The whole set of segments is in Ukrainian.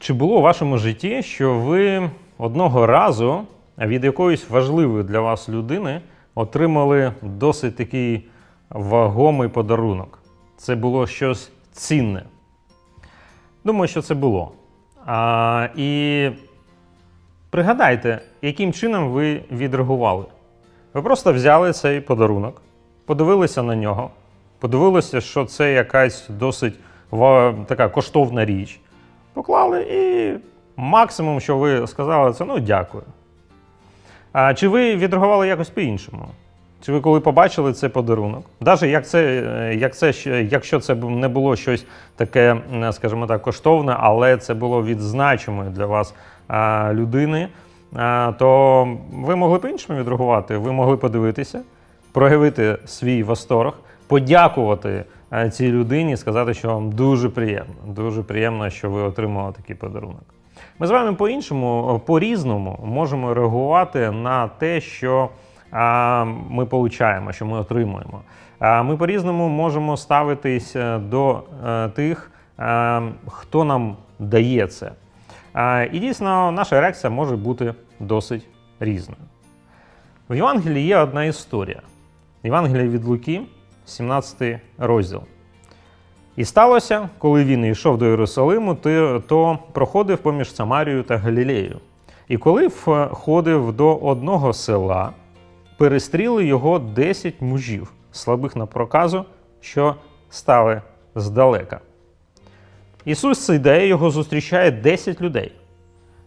Чи було у вашому житті, що ви одного разу від якоїсь важливої для вас людини отримали досить такий вагомий подарунок? Це було щось цінне. Думаю, що це було. А, і пригадайте, яким чином ви відреагували. Ви просто взяли цей подарунок, подивилися на нього, подивилися, що це якась досить така коштовна річ. Поклали і максимум, що ви сказали, це ну дякую. А чи ви відреагували якось по-іншому? Чи ви коли побачили цей подарунок? Навіть як це, е, як це, якщо це не було щось таке, скажімо так, коштовне, але це було від значимої для вас людини, то ви могли по-іншому відреагувати. Ви могли подивитися, проявити свій восторг, подякувати цій людині, сказати, що вам дуже приємно, дуже приємно, що ви отримали такий подарунок. Ми з вами по-іншому, е, по-різному можемо реагувати на те, що ми получаємо, що ми отримуємо. А, ми по-різному можемо ставитись е, до е, тих, е, хто нам дає це. І дійсно, наша реакція може бути досить різною. В Євангелії є одна історія. Євангелія від Луки, 17 розділ. І сталося, коли він йшов до Єрусалиму, то, проходив поміж Самарією та Галілеєю. І коли входив до одного села, перестріли його 10 мужів, слабих на проказу, що стали здалека. Ісус йде, його зустрічає 10 людей,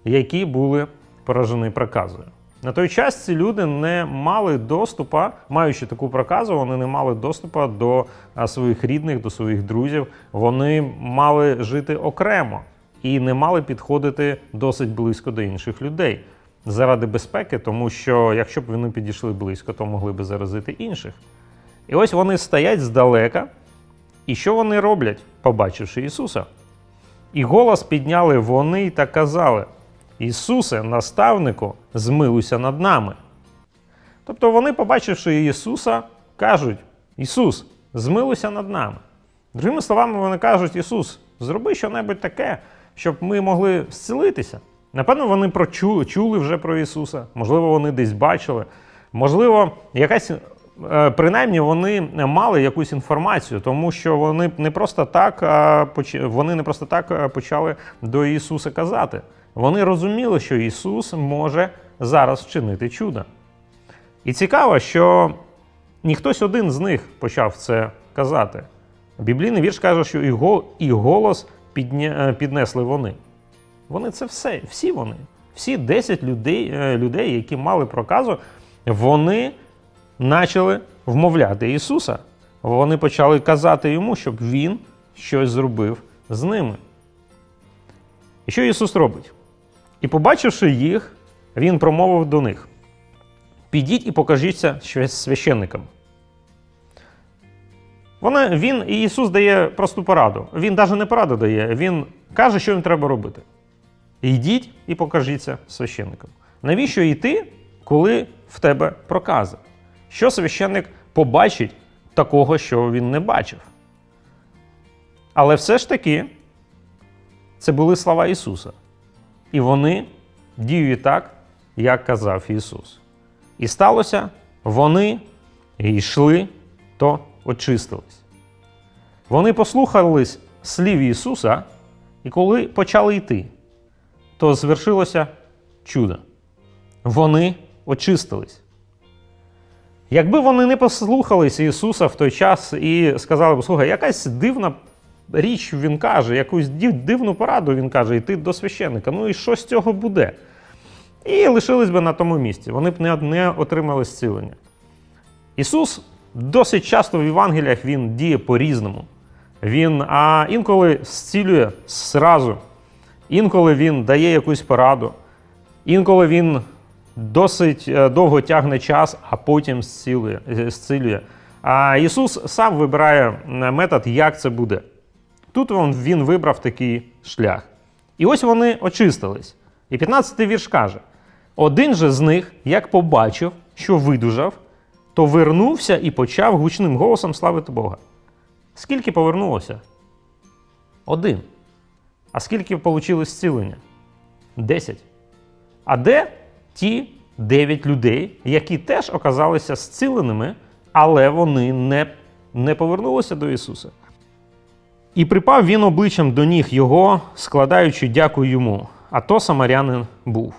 які були поражені проказою. На той час ці люди не мали доступу, маючи таку проказу, вони не мали доступу до своїх рідних, до своїх друзів. Вони мали жити окремо і не мали підходити досить близько до інших людей заради безпеки, тому що якщо б вони підійшли близько, то могли б заразити інших. І ось вони стоять здалека, і що вони роблять, побачивши Ісуса? І голос підняли вони та казали: Ісусе, наставнику, змилуйся над нами. Тобто вони, побачивши Ісуса, кажуть: Ісус, змилуйся над нами. Другими словами, вони кажуть: Ісус, зроби щонебудь таке, щоб ми могли зцілитися. Напевно, вони прочу, чули вже про Ісуса, можливо, вони десь бачили, можливо, якась. е, Принаймні вони мали якусь інформацію, тому що вони не просто так а, вони не просто так почали до Ісуса казати. Вони розуміли, що Ісус може зараз вчинити чудо. І цікаво, що ні хтось один з них почав це казати. Біблійний вірш каже, що і голос е, піднесли вони. Вони це все, всі вони, всі 10 людей, е, людей, які мали проказу, вони почали вмовляти Ісуса. Вони почали казати йому, щоб Він щось зробив з ними. І що Ісус робить? І побачивши їх, Він промовив до них: Підіть і покажіться священникам. Вона, він і Ісус дає просту пораду. Він навіть не пораду дає, Він каже, що їм треба робити. Йдіть і покажіться священникам. Навіщо йти, коли в тебе прокази? Що священник побачить такого, що він не бачив? Але все ж таки, це були слова Ісуса. І вони діють так, як казав Ісус. І сталося, вони йшли, то очистились. Вони послухались слів Ісуса, і коли почали йти, то звершилося чудо. Вони очистились. Якби вони не послухалися Ісуса в той час і сказали, б, слухай, якась дивна річ він каже, якусь дивну пораду він каже, йти до священника. Ну і що з цього буде? І лишились би на тому місці. Вони б не, не отримали зцілення. Ісус досить часто в Євангеліях він діє по-різному. Він а інколи зцілює зразу, інколи він дає якусь пораду, інколи він досить е, довго тягне час, а потім зцілює. е, зцілює. А Ісус сам вибирає е, метод, як це буде. Тут він, вибрав такий шлях. І ось вони очистились. І 15-й вірш каже: один же з них, як побачив, що видужав, то вернувся і почав гучним голосом славити Бога. Скільки повернулося? Один. А скільки отримали зцілення? 10. А де ті 9 людей, які теж оказалися зціленими, але вони не, не повернулися до Ісуса? І припав він обличчям до ніг його, складаючи дякую йому. А то самарянин був.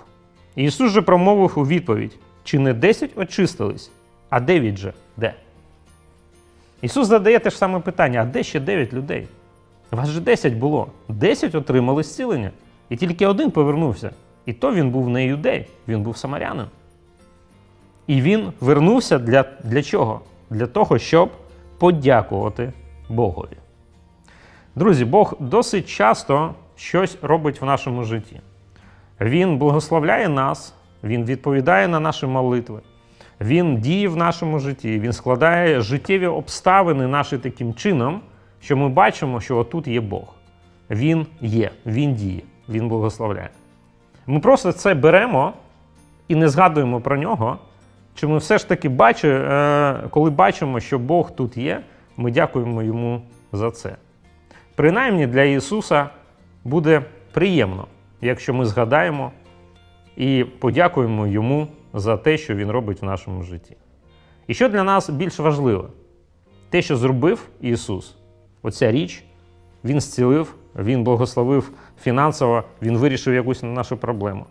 І Ісус же промовив у відповідь: чи не 10 очистились, а 9 же де? Ісус задає те ж саме питання: а де ще 9 людей? Вас же 10 було. 10 отримали зцілення. І тільки один повернувся. І то він був не юдей, він був самарянин. І він вернувся для, для чого? Для того, щоб подякувати Богові. Друзі, Бог досить часто щось робить в нашому житті. Він благословляє нас, Він відповідає на наші молитви, Він діє в нашому житті, Він складає життєві обставини наші таким чином, що ми бачимо, що отут є Бог. Він є, Він діє, Він благословляє. Ми просто це беремо і не згадуємо про нього. Чи ми все ж таки бачимо, коли бачимо, що Бог тут є, ми дякуємо йому за це. Принаймні для Ісуса буде приємно, якщо ми згадаємо і подякуємо Йому за те, що Він робить в нашому житті. І що для нас більш важливе? Те, що зробив Ісус, оця річ, Він зцілив, Він благословив фінансово, Він вирішив якусь нашу проблему.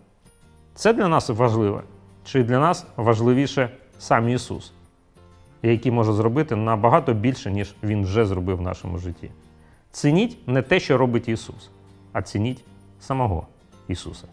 Це для нас важливе. Чи для нас важливіше сам Ісус, який може зробити набагато більше, ніж Він вже зробив в нашому житті? Цініть не те, що робить Ісус, а цініть самого Ісуса.